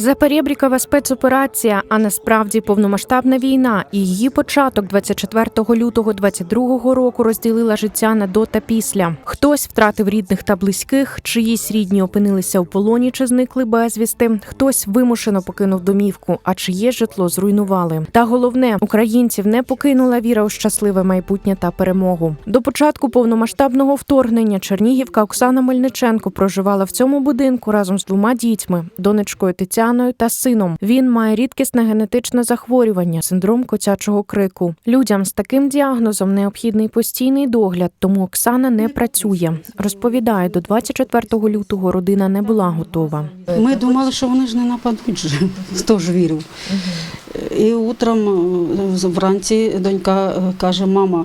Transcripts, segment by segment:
Заперебрікова спецоперація, а насправді повномасштабна війна, і її початок 24 лютого 22 року розділила життя на до та після. Хтось втратив рідних та близьких, чиїсь рідні опинилися у полоні чи зникли безвісти. Хтось вимушено покинув домівку, а чиє житло зруйнували. Та головне, українців не покинула віра у щасливе майбутнє та перемогу. До початку повномасштабного вторгнення Чернігівка Оксана Мельниченко проживала в цьому будинку разом з двома дітьми, донечкою Тетяною та сином. Він має рідкісне генетичне захворювання, синдром котячого крику. Людям з таким діагнозом необхідний постійний догляд, тому Оксана не працює. Розповідає, до 24 лютого родина не була готова. Ми думали, що вони ж не нападуть. Хто ж вірив? І утром е, вранці донька е, каже, мама,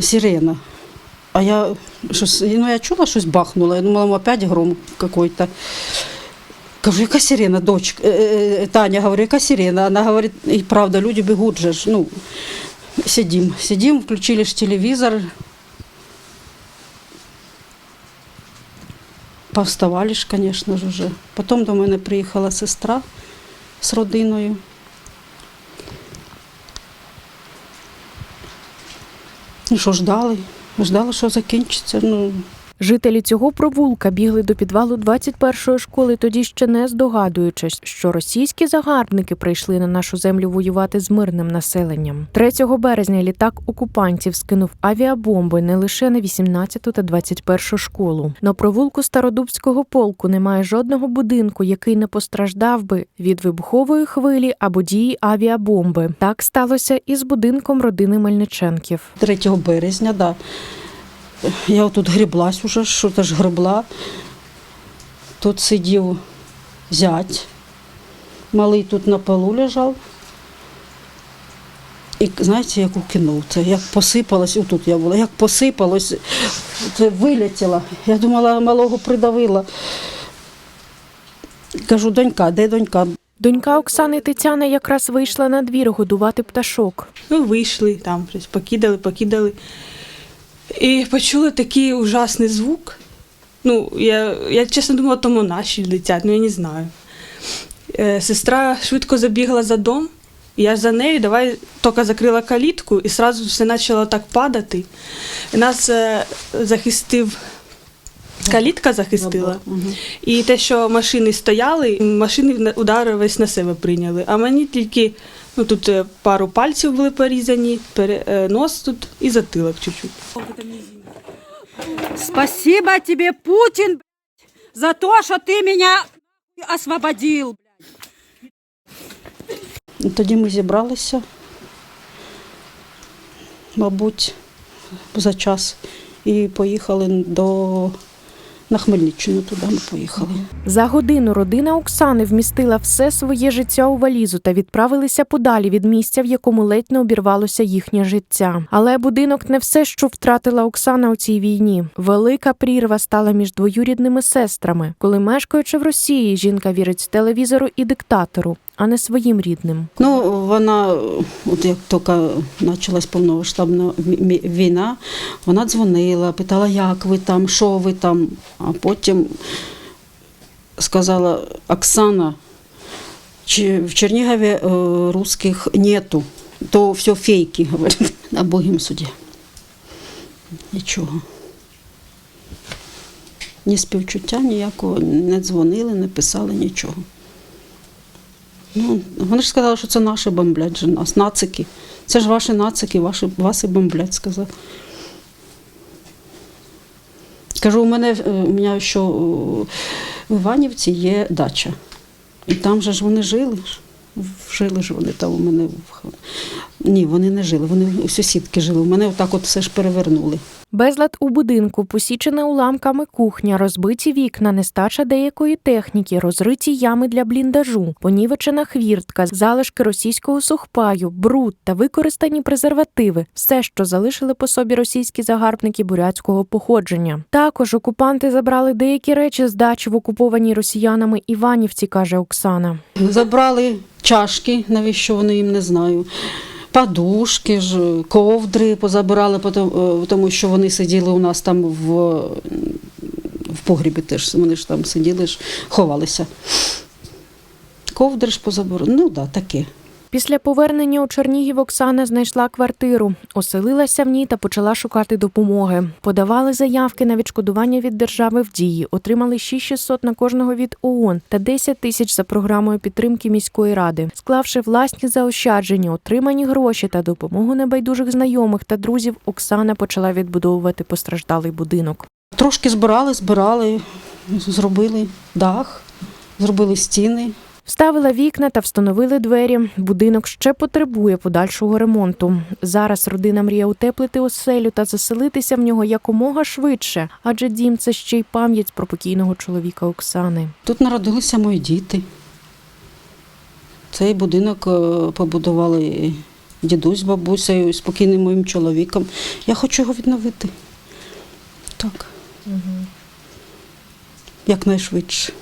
сирена. А я щось, ну, я чула, щось бахнуло. Я думала, опять гром какой-то. Кажу, яка сирена, дочка? Е, е, Таня говорю, яка сирена? Вона говорить, і правда, люди бегут же. ж, Ну, сидим, сидим, включили ж телевізор. Повставали ж, звісно ж, уже. Потім до мене приїхала сестра з родиною. Ну що, ждали? Ждали, що закінчиться. Ну, Жителі цього провулка бігли до підвалу 21-ї школи, тоді ще не здогадуючись, що російські загарбники прийшли на нашу землю воювати з мирним населенням. 3 березня літак окупантів скинув авіабомби не лише на 18 та 21 школу. На провулку Стародубського полку немає жодного будинку, який не постраждав би від вибухової хвилі або дії авіабомби. Так сталося і з будинком родини Мельниченків. 3 березня, да. Я отут гріблась уже, що то ж гребла. Тут сидів зять, малий тут на полу лежав. І знаєте, як укинув це, як посипалось, отут я була, як посипалось, це вилетіло. Я думала, малого придавила. Кажу, донька, де донька? Донька Оксани Тетяна якраз вийшла на двір годувати пташок. Ми вийшли там, щось покидали, покидали. І почули такий ужасний звук. Ну, я, я чесно думала, тому наші летять, ну я не знаю. Е, сестра швидко забігла за дом, і я за нею давай тільки закрила калітку і одразу все почало так падати. І нас е, захистив, калітка захистила. І те, що машини стояли, машини на- удар весь на себе прийняли. А мені тільки ну, тут е, пару пальців були порізані, е, нос тут і затилок чуть-чуть. Спасибо тебе, блядь, за то, что ты меня освободил. І Тоді ми зібралися, мабуть, за час і поїхали до на Хмельниччину. Туди ми поїхали. За годину родина Оксани вмістила все своє життя у валізу та відправилися подалі від місця, в якому ледь не обірвалося їхнє життя. Але будинок не все, що втратила Оксана у цій війні. Велика прірва стала між двоюрідними сестрами, коли мешкаючи в Росії, жінка вірить телевізору і диктатору, а не своїм рідним. Ну, вона, от як тільки почалась повномасштабна війна, вона дзвонила, питала, як ви там, що ви там. А потім сказала Оксана, чи в Чернігові е, русських нету, то все фейки, говорить, на Богім суді. Нічого. Ні співчуття ніякого, не дзвонили, не писали нічого. Ну, вони ж сказали, що це наші бомблять же нас, нацики. Це ж ваші нацики, ваші, вас і бомблять, сказав. Кажу, у мене, е, у мене що е, в Іванівці є дача. І там же ж вони жили. Жили ж вони там у мене. Ні, вони не жили, вони у сусідки жили. У мене отак от все ж перевернули. Безлад у будинку, посічена уламками кухня, розбиті вікна, нестача деякої техніки, розриті ями для бліндажу, понівечена хвіртка, залишки російського сухпаю, бруд та використані презервативи все, що залишили по собі російські загарбники бурятського походження. Також окупанти забрали деякі речі з дачі в окупованій росіянами Іванівці, каже Оксана. Забрали чашки, навіщо вони їм не знаю. Подушки ж, ковдри позабирали, е, тому що вони сиділи у нас там в, в погрібі теж. Вони ж там сиділи, ж, ховалися. ковдри ж позабору. Ну да, таке. Після повернення у Чернігів Оксана знайшла квартиру, оселилася в ній та почала шукати допомоги. Подавали заявки на відшкодування від держави в дії, отримали 6600 на кожного від ООН та 10 тисяч за програмою підтримки міської ради. Склавши власні заощадження, отримані гроші та допомогу небайдужих знайомих та друзів, Оксана почала відбудовувати постраждалий будинок. Трошки збирали, збирали, зробили дах, зробили стіни. Вставила вікна та встановили двері. Будинок ще потребує подальшого ремонту. Зараз родина мріє утеплити оселю та заселитися в нього якомога швидше, адже дім це ще й пам'ять про покійного чоловіка Оксани. Тут народилися мої діти. Цей будинок е, побудували дідусь з бабусею, з покійним моїм чоловіком. Я хочу його відновити. Так. Якнайшвидше.